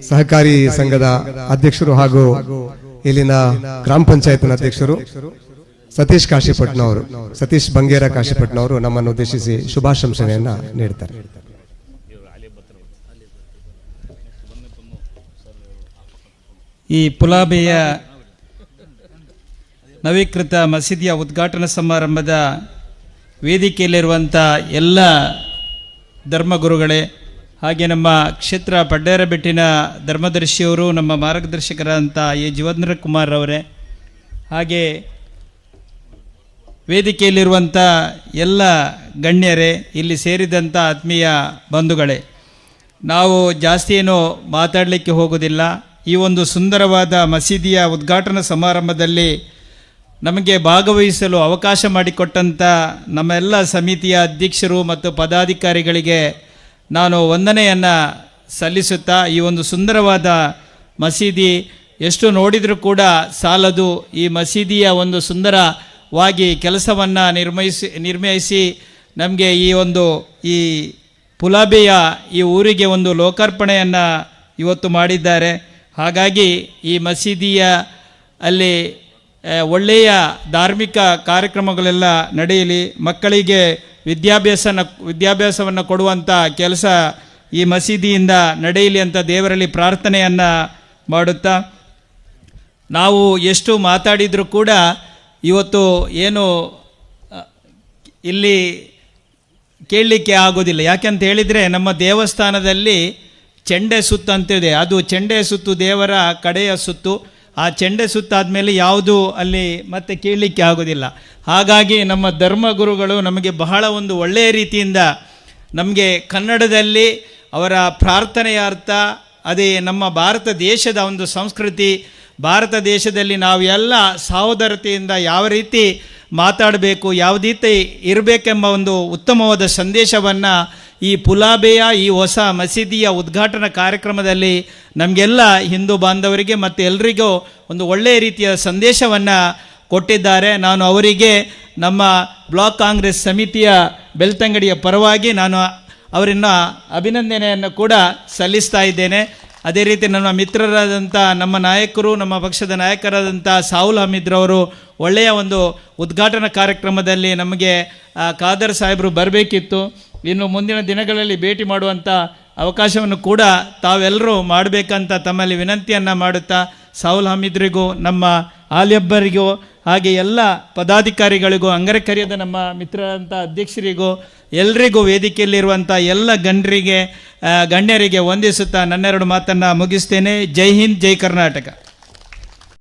ಸಹಕಾರಿ ಸಂಘದ ಅಧ್ಯಕ್ಷರು ಹಾಗೂ ಇಲ್ಲಿನ ಗ್ರಾಮ ಪಂಚಾಯತ್ನ ಅಧ್ಯಕ್ಷರು ಸತೀಶ್ ಕಾಶಿಪಟ್ನ ಅವರು ಸತೀಶ್ ಬಂಗೇರ ಕಾಶಿಪಟ್ನ ಅವರು ನಮ್ಮನ್ನು ಉದ್ದೇಶಿಸಿ ಶುಭಾಶಂಸನೆಯನ್ನ ನೀಡ್ತಾರೆ. ಈ ಪುಲಾಬೆಯ ನವೀಕೃತ ಮಸೀದಿಯ ಉದ್ಘಾಟನಾ ಸಮಾರಂಭದ ವೇದಿಕೆಯಲ್ಲಿರುವಂಥ ಎಲ್ಲ ಧರ್ಮಗುರುಗಳೇ ಹಾಗೆ ನಮ್ಮ ಕ್ಷೇತ್ರ ಪಡ್ಡೇರಬೆಟ್ಟಿನ ಧರ್ಮದರ್ಶಿಯವರು ನಮ್ಮ ಮಾರ್ಗದರ್ಶಕರಾದಂಥ ಎ. ಜೀವೇಂದ್ರ ಕುಮಾರ್ ಅವರೇ, ಹಾಗೆ ವೇದಿಕೆಯಲ್ಲಿರುವಂಥ ಎಲ್ಲ ಗಣ್ಯರೇ, ಇಲ್ಲಿ ಸೇರಿದಂಥ ಆತ್ಮೀಯ ಬಂಧುಗಳೇ, ನಾವು ಜಾಸ್ತಿ ಏನೂ ಮಾತಾಡಲಿಕ್ಕೆ ಹೋಗೋದಿಲ್ಲ. ಈ ಒಂದು ಸುಂದರವಾದ ಮಸೀದಿಯ ಉದ್ಘಾಟನಾ ಸಮಾರಂಭದಲ್ಲಿ ನಮಗೆ ಭಾಗವಹಿಸಲು ಅವಕಾಶ ಮಾಡಿಕೊಟ್ಟಂಥ ನಮ್ಮೆಲ್ಲ ಸಮಿತಿಯ ಅಧ್ಯಕ್ಷರು ಮತ್ತು ಪದಾಧಿಕಾರಿಗಳಿಗೆ ನಾನು ವಂದನೆಯನ್ನು ಸಲ್ಲಿಸುತ್ತಾ ಈ ಒಂದು ಸುಂದರವಾದ ಮಸೀದಿ ಎಷ್ಟು ನೋಡಿದರೂ ಕೂಡ ಸಾಲದು. ಈ ಮಸೀದಿಯ ಒಂದು ಸುಂದರವಾಗಿ ಕೆಲಸವನ್ನು ನಿರ್ಮಯಿಸಿ ನಿರ್ಮಯಿಸಿ ನಮಗೆ ಈ ಒಂದು ಈ ಪುಲಾಬೆಯ ಈ ಊರಿಗೆ ಒಂದು ಲೋಕಾರ್ಪಣೆಯನ್ನು ಇವತ್ತು ಮಾಡಿದ್ದಾರೆ. ಹಾಗಾಗಿ ಈ ಮಸೀದಿಯ ಅಲ್ಲಿ ಒಳ್ಳೆಯ ಧಾರ್ಮಿಕ ಕಾರ್ಯಕ್ರಮಗಳೆಲ್ಲ ನಡೆಯಲಿ. ಮಕ್ಕಳಿಗೆ ವಿದ್ಯಾಭ್ಯಾಸನ ವಿದ್ಯಾಭ್ಯಾಸವನ್ನು ಕೊಡುವಂಥ ಕೆಲಸ ಈ ಮಸೀದಿಯಿಂದ ನಡೆಯಲಿ ಅಂತ ದೇವರಲ್ಲಿ ಪ್ರಾರ್ಥನೆಯನ್ನು ಮಾಡುತ್ತಾ, ನಾವು ಎಷ್ಟು ಮಾತಾಡಿದರೂ ಕೂಡ ಇವತ್ತು ಏನು ಇಲ್ಲಿ ಕೇಳಲಿಕ್ಕೆ ಆಗೋದಿಲ್ಲ. ಯಾಕೆಂತ ಹೇಳಿದರೆ ನಮ್ಮ ದೇವಸ್ಥಾನದಲ್ಲಿ ಚೆಂಡೆ ಸುತ್ತು ಅಂತಿದೆ. ಅದು ಚೆಂಡೆ ಸುತ್ತು ದೇವರ ಕಡೆಯ ಸುತ್ತು. ಆ ಚೆಂಡೆ ಸುತ್ತಾದ್ಮೇಲೆ ಯಾವುದು ಅಲ್ಲಿ ಮತ್ತೆ ಕೇಳಲಿಕ್ಕೆ ಆಗೋದಿಲ್ಲ. ಹಾಗಾಗಿ ನಮ್ಮ ಧರ್ಮಗುರುಗಳು ನಮಗೆ ಬಹಳ ಒಂದು ಒಳ್ಳೆಯ ರೀತಿಯಿಂದ ನಮಗೆ ಕನ್ನಡದಲ್ಲಿ ಅವರ ಪ್ರಾರ್ಥನೆಯ ಅರ್ಥ, ಅದೇ ನಮ್ಮ ಭಾರತ ದೇಶದ ಒಂದು ಸಂಸ್ಕೃತಿ, ಭಾರತ ದೇಶದಲ್ಲಿ ನಾವು ಎಲ್ಲ ಸಹೋದರತೆಯಿಂದ ಯಾವ ರೀತಿ ಮಾತಾಡಬೇಕು ಯಾವ ರೀತಿ ಇರಬೇಕೆಂಬ ಒಂದು ಉತ್ತಮವಾದ ಸಂದೇಶವನ್ನು ಈ ಪುಲಾಬೆಯ, ಈ ಹೊಸ ಮಸೀದಿಯ ಉದ್ಘಾಟನಾ ಕಾರ್ಯಕ್ರಮದಲ್ಲಿ ನಮಗೆಲ್ಲ ಹಿಂದೂ ಬಾಂಧವರಿಗೆ ಮತ್ತು ಎಲ್ರಿಗೂ ಒಂದು ಒಳ್ಳೆಯ ರೀತಿಯ ಸಂದೇಶವನ್ನು ಕೊಟ್ಟಿದ್ದಾರೆ. ನಾನು ಅವರಿಗೆ ನಮ್ಮ ಬ್ಲಾಕ್ ಕಾಂಗ್ರೆಸ್ ಸಮಿತಿಯ ಬೆಳ್ತಂಗಡಿಯ ಪರವಾಗಿ ನಾನು ಅವರನ್ನು ಅಭಿನಂದನೆಯನ್ನು ಕೂಡ ಸಲ್ಲಿಸ್ತಾ ಇದ್ದೇನೆ. ಅದೇ ರೀತಿ ನಮ್ಮ ಮಿತ್ರರಾದಂಥ ನಮ್ಮ ನಾಯಕರು, ನಮ್ಮ ಪಕ್ಷದ ನಾಯಕರಾದಂಥ ಸಾಹುಲ್ ಹಮೀದ್ರವರು ಒಳ್ಳೆಯ ಒಂದು ಉದ್ಘಾಟನಾ ಕಾರ್ಯಕ್ರಮದಲ್ಲಿ ನಮಗೆ ಖಾದರ್ ಸಾಹೇಬರು ಬರಬೇಕಿತ್ತು. ಇನ್ನು ಮುಂದಿನ ದಿನಗಳಲ್ಲಿ ಭೇಟಿ ಮಾಡುವಂಥ ಅವಕಾಶವನ್ನು ಕೂಡ ತಾವೆಲ್ಲರೂ ಮಾಡಬೇಕಂತ ತಮ್ಮಲ್ಲಿ ವಿನಂತಿಯನ್ನು ಮಾಡುತ್ತಾ, ಸಾಹುಲ್ ಹಮೀದ್ರಿಗೂ, ನಮ್ಮ ಆಲಿಯಬ್ಬರಿಗೂ ಹಾಗೆ ಎಲ್ಲ ಪದಾಧಿಕಾರಿಗಳಿಗೂ, ಅಂಗರಕರಿಯದ ನಮ್ಮ ಮಿತ್ರರಂಥ ಅಧ್ಯಕ್ಷರಿಗೂ ಎಲ್ರಿಗೂ ವೇದಿಕೆಯಲ್ಲಿರುವಂಥ ಎಲ್ಲ ಗಣ್ಯರಿಗೆ ಗಣ್ಯರಿಗೆ ವಂದಿಸುತ್ತಾ ನನ್ನೆರಡು ಮಾತನ್ನು ಮುಗಿಸ್ತೇನೆ. ಜೈ ಹಿಂದ್ ಜೈ ಕರ್ನಾಟಕ.